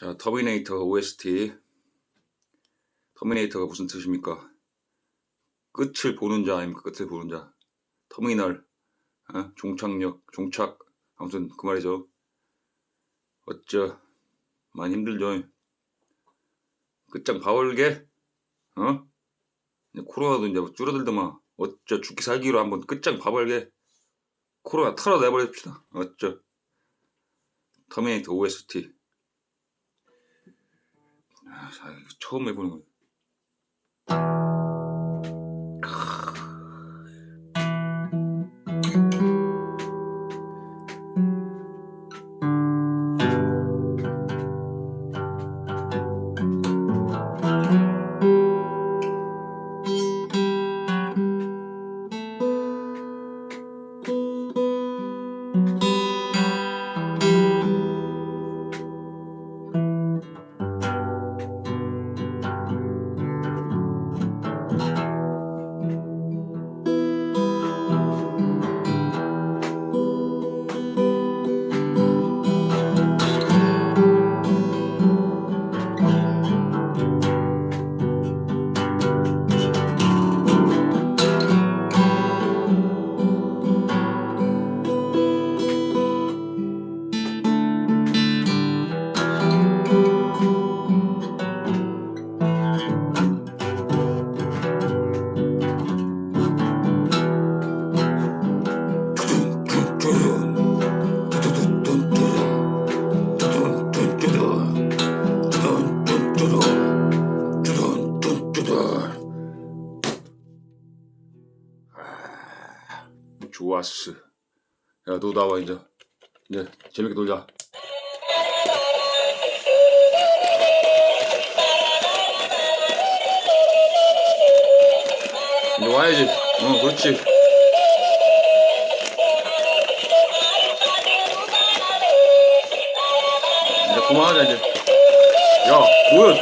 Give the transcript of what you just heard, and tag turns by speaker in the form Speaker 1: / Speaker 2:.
Speaker 1: 자, 터미네이터 OST. 터미네이터가 무슨 뜻입니까? 끝을 보는 자 아닙니까? 끝을 보는 자. 터미널, 어? 종착역, 종착. 아무튼 그 말이죠. 어쩌, 많이 힘들죠. 끝장 봐올게, 어? 코로나도 이제 줄어들더만. 어쩌, 죽기 살기로 한번 끝장 봐볼게. 코로나 털어내버립시다. 어쩌. 터미네이터 OST. 아, 처음 해보는 거예요. 좋았어. 야, 너 나와 이제. 이제 재밌게 놀자. 이제 와야지. 어, 그렇지. 이제 그만하자 이제. 야, 뭐야?